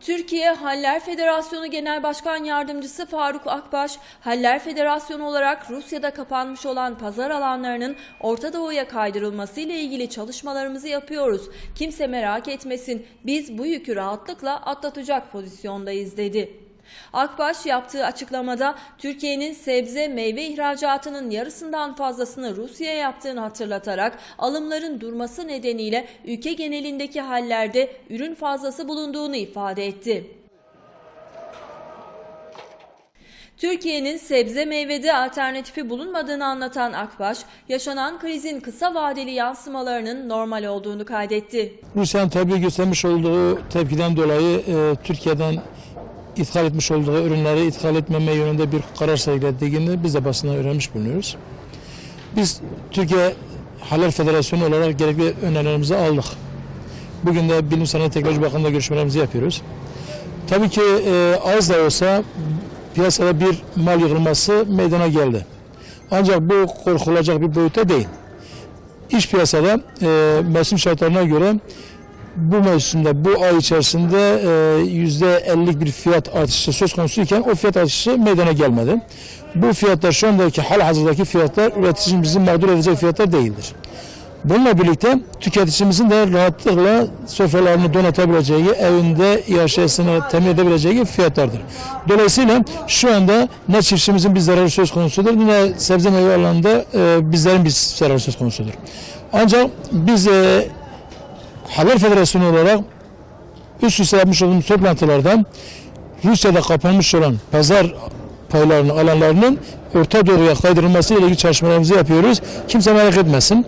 Türkiye Haller Federasyonu Genel Başkan Yardımcısı Faruk Akbaş, Haller Federasyonu olarak Rusya'da kapanmış olan pazar alanlarının Orta Doğu'ya kaydırılması ile ilgili çalışmalarımızı yapıyoruz. Kimse merak etmesin, biz bu yükü rahatlıkla atlatacak pozisyondayız dedi. Akbaş yaptığı açıklamada Türkiye'nin sebze meyve ihracatının yarısından fazlasını Rusya'ya yaptığını hatırlatarak alımların durması nedeniyle ülke genelindeki hallerde ürün fazlası bulunduğunu ifade etti. Türkiye'nin sebze meyvede alternatifi bulunmadığını anlatan Akbaş, yaşanan krizin kısa vadeli yansımalarının normal olduğunu kaydetti. Rusya'nın tabii göstermiş olduğu tepkiden dolayı e, Türkiye'den ithal etmiş olduğu ürünleri ithal etmeme yönünde bir karar sergilediğini biz de basından öğrenmiş bulunuyoruz. Biz Türkiye Halal Federasyonu olarak gerekli önerilerimizi aldık. Bugün de Bilim Sanayi Teknoloji Bakanlığı'nda görüşmelerimizi yapıyoruz. Tabii ki e, az da olsa piyasada bir mal yığılması meydana geldi. Ancak bu korkulacak bir boyutta değil. İş piyasada e, mevsim şartlarına göre bu mevsimde bu ay içerisinde e, yüzde 50'lik bir fiyat artışı söz konusuyken o fiyat artışı meydana gelmedi. Bu fiyatlar şu andaki hal hazırdaki fiyatlar üreticimizin mağdur edecek fiyatlar değildir. Bununla birlikte tüketicimizin de rahatlıkla sofralarını donatabileceği, evinde yaşayasını temin edebileceği fiyatlardır. Dolayısıyla şu anda ne çiftçimizin bir zararı söz konusudur ne sebze meyve alanında e, bizlerin bir zararı söz konusudur. Ancak biz e, Haber Federasyonu olarak üst üste yapmış olduğumuz toplantılardan Rusya'da kapanmış olan pazar paylarının alanlarının Orta Doğu'ya kaydırılması ile ilgili çalışmalarımızı yapıyoruz. Kimse merak etmesin.